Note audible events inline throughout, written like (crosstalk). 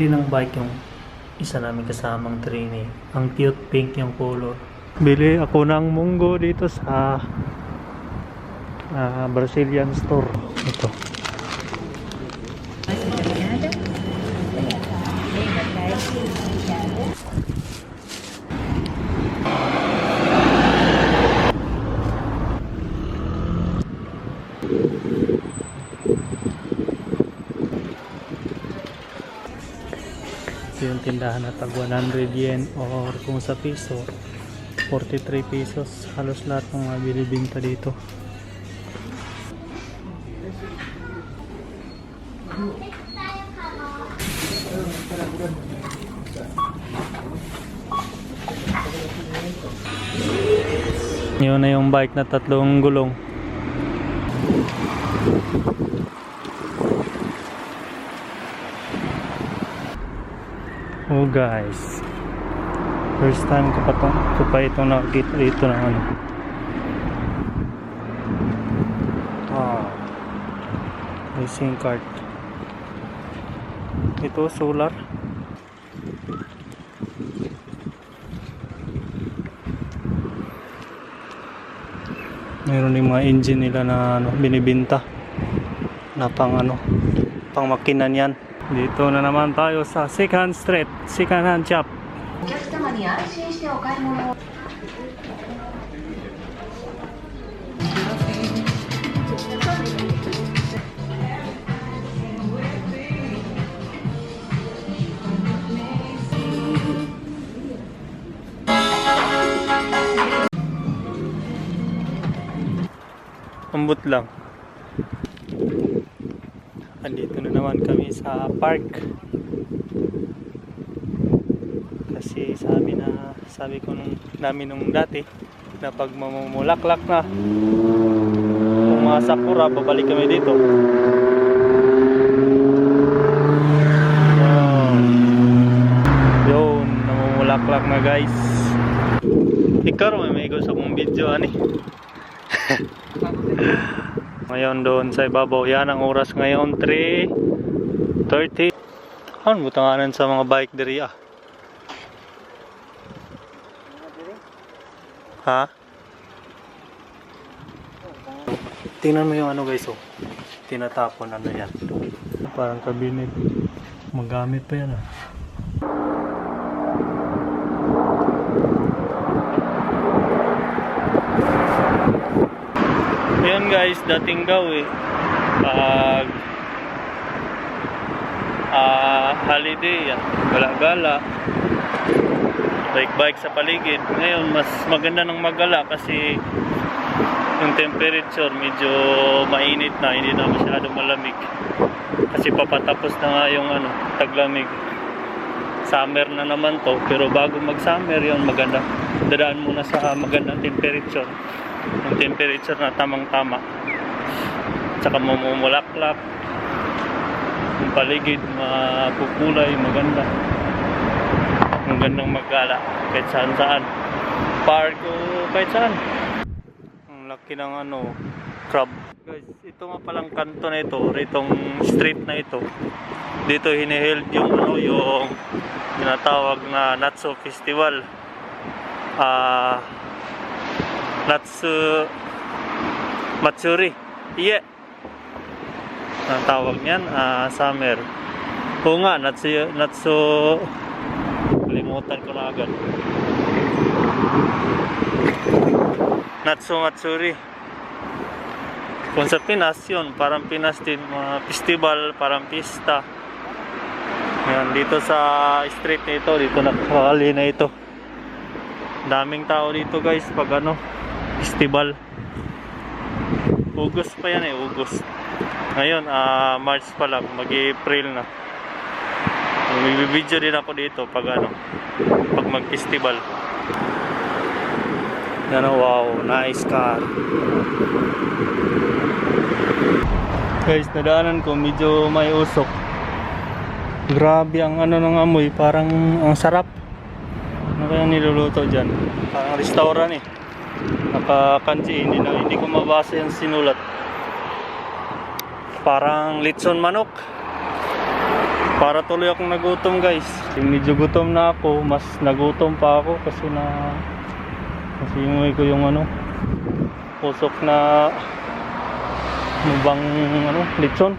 bumili ng bike yung isa namin kasamang trainee. Ang cute pink yung color. Bili ako ng munggo dito sa ah, Brazilian store. Ito. Ito yung tindahan na tag 100 yen or kung sa piso 43 pesos. Halos lahat ng mga binibinta dito. Yun na yung bike na tatlong gulong Guys. First time ko pa, tong, ko pa itong nakakita dito ng ano. Ah. Racing cart. Ito solar. Meron yung mga engine nila na ano, binibinta. Na pang ano, pang makinan yan. Dito na naman tayo sa Second Street, Second Hand Shop. Ambot lang. Naman kami sa park. Kasi sabi na, sabi ko nung namin nung dati na pag mamumulaklak na kung mga sakura, babalik kami dito. Yun, namumulaklak na guys. Ikaw may may gusto kong video ani. (laughs) Ngayon doon sa ibabaw. Yan ang oras ngayon. 3.30. Ano butanganan sa mga bike diri ah? Ha? Tingnan mo yung ano guys oh. Tinatapon ano yan. Parang cabinet. Magamit pa yan ah. Guys, dating daw eh. Pag ah holiday. Gala-gala. Bike-bike sa paligid. Ngayon, mas maganda ng magala kasi yung temperature medyo mainit na, hindi na masyado malamig. Kasi papatapos na nga yung ano, taglamig. Summer na naman to, pero bago mag-summer yon maganda. Dadaan muna sa magandang temperature yung temperature na tamang-tama. Tsaka mamumulaklak. Yung paligid, mapukulay, maganda. Magandang magala. Kahit saan saan. Park o kahit saan. Ang laki ng ano, crab. Guys, ito nga palang kanto na ito, ritong street na ito. Dito hiniheld yung ano, yung tinatawag na Natso Festival. Ah, Natsu Matsuri. Iya. Ang tawag niyan, ah, summer. Oo nga, Natsu kalimutan ko na agad. Matsuri. Kung sa Pinas yun, parang Pinas mga festival, parang pista. Yan, dito sa street na ito, dito nakakali na ito. Daming tao dito guys pag ano, festival. August pa yan eh, August. Ngayon, ah March pa lang, mag-April na. Magbibideo din ako dito pag ano, pag mag-festival. Yan oh, wow, nice car. Guys, nadaanan ko medyo may usok. Grabe ang ano ng amoy, parang ang sarap. Ano kaya niluluto dyan? Parang restaurant eh. Nakakanji, hindi, na, hindi ko mabasa yung sinulat. Parang litson manok. Para tuloy akong nagutom guys. Medyo gutom na ako. Mas nagutom pa ako kasi na nasimoy ko yung ano pusok na ano bang ano lechon.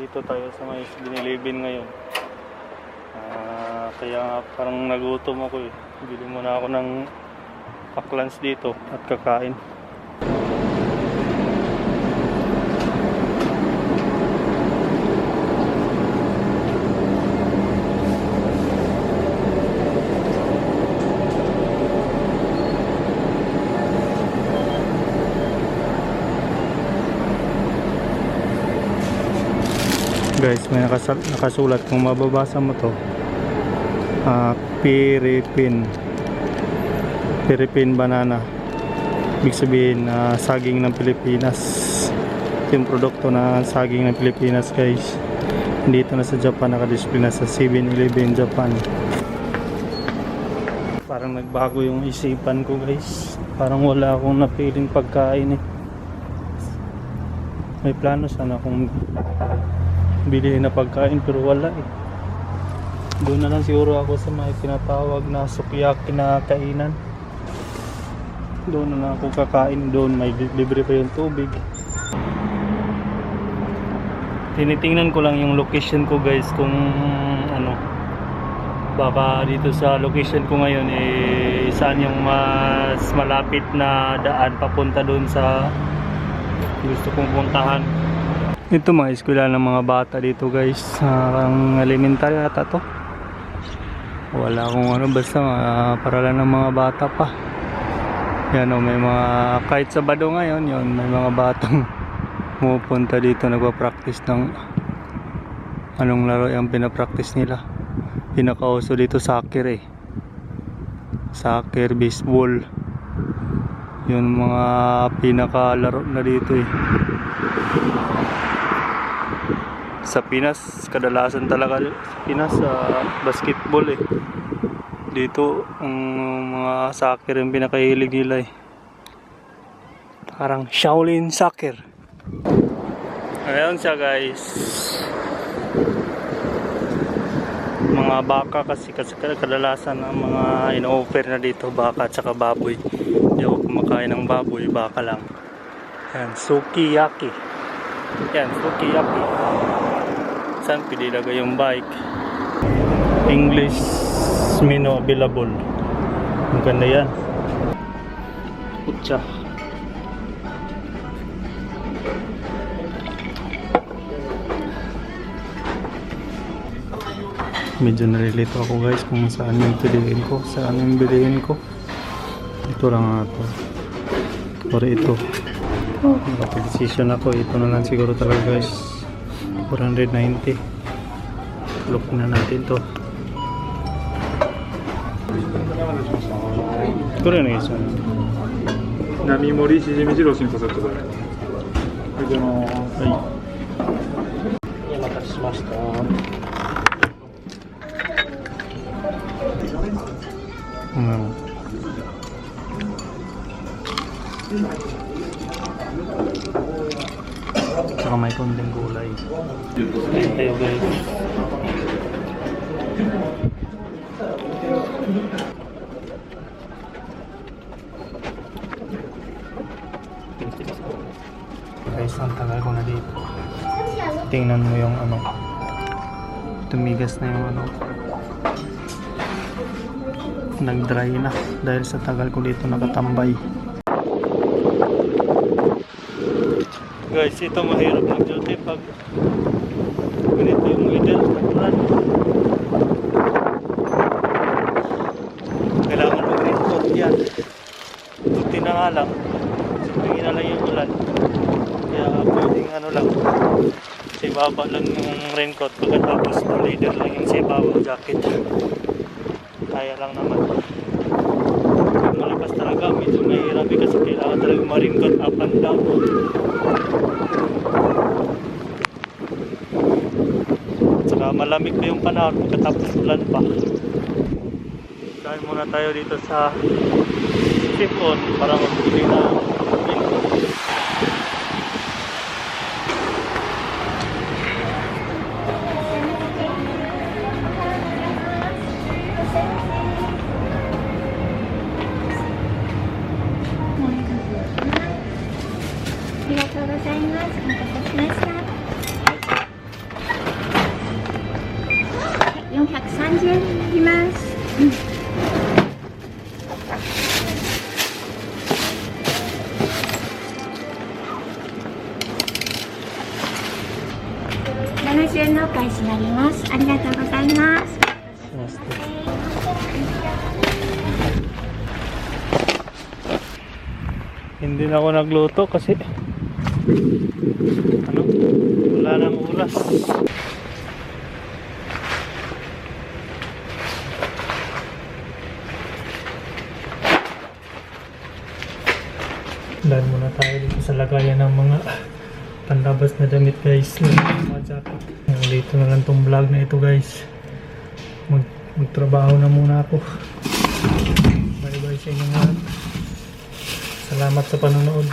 Dito tayo sa may binilibin ngayon. Ah, kaya parang nagutom ako eh. Bili muna ako ng paklans dito at kakain. guys may nakasulat kung mababasa mo to ah piripin piripin banana. Ibig sabihin na saging ng Pilipinas. Yung produkto na saging ng Pilipinas guys. Dito na sa Japan nakadisplay na sa 7-Eleven Japan. Parang nagbago yung isipan ko guys. Parang wala akong napiling pagkain eh. May plano sana akong bilihin na pagkain pero wala eh. Doon na lang siguro ako sa may tinatawag na sukiyaki na kainan. Doon na lang ako kakain doon, may li- libre pa yung tubig. Tinitingnan ko lang yung location ko guys kung ano baka dito sa location ko ngayon eh saan yung mas malapit na daan papunta doon sa gusto kong puntahan. Ito mga eskwela ng mga bata dito guys. Ang elementary ata to. Wala akong ano basta uh, paralan ng mga bata pa. Yan o may mga kahit Sabado ngayon yon may mga batang (laughs) pumupunta dito nagpa-practice ng anong laro yung pinapractice nila. Pinakauso dito soccer eh. Soccer, baseball. Yun mga pinakalaro na dito eh sa Pinas kadalasan talaga sa Pinas sa basketball eh dito ang mga soccer yung pinakahilig nila eh parang Shaolin soccer. Ayun siya guys. Mga baka kasi, kasi kadalasan ang mga ino-offer na dito baka at saka baboy. Hindi ako kumakain ng baboy baka lang. Yan sukiyaki. Yan sukiyaki. Saan pili lagay yung bike? English menu available ang ganda yan. Putya. Medyo nalilito ako guys kung saan yung piliin ko saan yung bilihin ko. Ito lang nga to. Or ito. Nakapag-decision ako. Ito na lang siguro talaga guys. 490 look na natin to どれお願いします？並盛りしじみ二郎新ってくださいうございます、はい、お待たせしました。うん。Guys, ang tagal ko na dito. Tingnan mo yung ano. Tumigas na yung ano. Nag-dry na dahil sa tagal ko dito nakatambay. Guys, ito mahirap mag-duty pag ganito yung weather. Ulan. Kailangan mag-raincoat yan. Buti na nga lang. Tingin na lang yung ulan. Kaya pwedeng ano lang. Sa ibaba lang yung raincoat. Pagkatapos na leader lang yung sa ibaba jacket. Kaya lang naman. Pag malakas talaga, medyo mahirap eh, kasi kailangan talaga ma-raincoat up and down. At saka malamig pa yung panahon pagkatapos ulan pa. Kain muna tayo dito sa sipon para magbili na とうございますお待たせしましたはい430円になります、うん円のお返しになります。ありがとうございます。Hindi na ako nagluto kasi ano, wala nang oras. Dahil muna tayo dito sa lagayan ng mga panlabas na damit guys mga jacket. Dito na lang tong vlog na ito guys. Mag magtrabaho na muna ako. Bye bye sa inyo lahat. Salamat sa panonood.